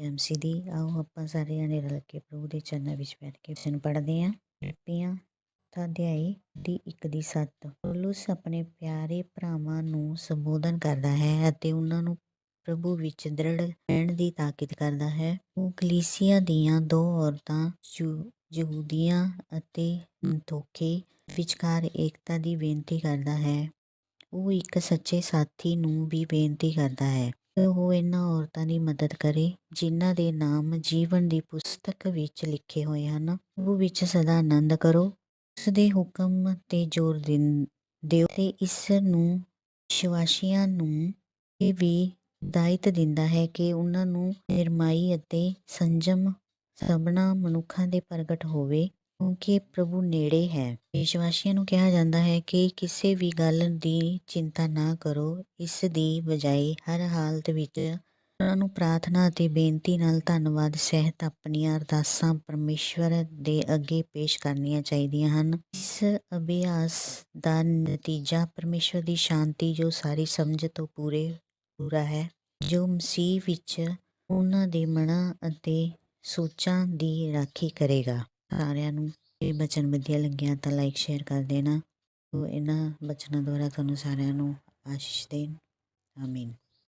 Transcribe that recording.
ਜੈਮਸੀ ਦੀ ਆਓ ਆਪਾਂ ਸਾਰੇ ਜਣੇ ਰਲ ਕੇ ਪ੍ਰਭੂ ਦੇ ਚਰਨਾਂ ਵਿੱਚ ਬੈਠ ਕੇ ਵਚਨ ਪੜ੍ਹਦੇ ਹਾਂ। ਪੀਆਂ ਤਾਂ ਅਧਿਆਈ ਦੀ ਇੱਕ ਦੀ ਸੱਤ। ਪੌਲੁਸ ਆਪਣੇ ਪਿਆਰੇ ਭਰਾਵਾਂ ਨੂੰ ਸੰਬੋਧਨ ਕਰਦਾ ਹੈ ਅਤੇ ਉਹਨਾਂ ਨੂੰ ਪ੍ਰਭੂ ਵਿੱਚ ਦ੍ਰਿੜ ਰਹਿਣ ਦੀ ਤਾਕੀਦ ਕਰਦਾ ਹੈ। ਉਹ ਕਲੀਸਿਆ ਦੀਆਂ ਦੋ ਔਰਤਾਂ ਯਹੂਦੀਆਂ ਅਤੇ ਧੋਖੇ ਵਿਚਕਾਰ ਏਕਤਾ ਦੀ ਬੇਨਤੀ ਕਰਦਾ ਹੈ। ਉਹ ਇੱਕ ਸੱਚੇ ਸਾਥੀ ਨੂੰ ਵੀ ਬੇਨਤੀ ਕਰਦਾ ਹੈ। ਉਹ ਇਹਨਾਂ ਔਰਤਾਂ ਦੀ ਮਦਦ ਕਰੇ, ਜਿਨ੍ਹਾਂ ਦੇ ਨਾਮ ਜੀਵਨ ਦੀ ਪੁਸਤਕ ਵਿੱਚ ਲਿਖੇ ਹੋਏ ਹਨ, ਉਹ ਵਿੱਚ ਸਦਾ ਆਨੰਦ ਕਰੋ। ਉਸ ਦੇ ਹੁਕਮ ਤੇ ਜ਼ੋਰ ਦਿੰ- ਦਿਓ ਤੇ ਇਸ ਨੂੰ ਵਿਸ਼ਵਾਸੀਆਂ ਨੂੰ ਇਹ ਵੀ ਦਾਇਤ ਦਿੰਦਾ ਹੈ ਕਿ ਉਹਨਾਂ ਨੂੰ ਨਿਰਮਾਈ ਅਤੇ ਸੰਜਮ ਸਭਨਾ ਮਨੁੱਖਾਂ ਦੇ ਪ੍ਰਗਟ ਹੋਵੇ। ਕਿਉਂਕਿ ਪ੍ਰਭੂ ਨੇੜੇ ਹੈ। ਵਿਸ਼ਵਾਸੀਆਂ ਨੂੰ ਕਿਹਾ ਜਾਂਦਾ ਹੈ ਕਿ ਕਿਸੇ ਵੀ ਗੱਲ ਦੀ ਚਿੰਤਾ ਨਾ ਕਰੋ। ਇਸ ਦੀ ਬਜਾਏ ਹਰ ਹਾਲਤ ਵਿੱਚ ਉਹਨਾਂ ਨੂੰ ਪ੍ਰਾਰਥਨਾ ਅਤੇ ਬੇਨਤੀ ਨਾਲ ਧੰਨਵਾਦ, ਸਹਿਤ ਆਪਣੀਆਂ ਅਰਦਾਸਾਂ ਪਰਮੇਸ਼ਵਰ ਦੇ ਅੱਗੇ ਪੇਸ਼ ਕਰਨੀਆਂ ਚਾਹੀਦੀਆਂ ਹਨ। ਇਸ ਅਭਿਆਸ ਦਾ ਨਤੀਜਾ ਪਰਮੇਸ਼ਵਰ ਦੀ ਸ਼ਾਂਤੀ, ਜੋ ਸਾਰੀ ਸਮਝ ਤੋਂ ਪੂਰੇ, ਪੂਰਾ ਹੈ। ਜੋ ਮਸੀਹ ਵਿੱਚ ਉਹਨਾਂ ਦੇ ਮਨਾਂ ਅਤੇ ਸੋਚਾਂ ਦੀ ਰਾਖੀ ਕਰੇਗਾ। ਸਾਰਿਆਂ ਨੂੰ ਇਹ ਬਚਨ ਵਧੀਆ ਲੱਗਿਆ ਤਾਂ ਲਾਈਕ ਸ਼ੇਅਰ ਕਰ ਦੇਣਾ। ਉਹ ਇਹਨਾਂ ਬਚਨਾਂ ਦੁਆਰਾ ਤੁਹਾਨੂੰ ਸਾਰਿਆਂ ਨੂੰ ਆਸ਼ੀਸ਼ ਦੇਣ। ਆਮੀਨ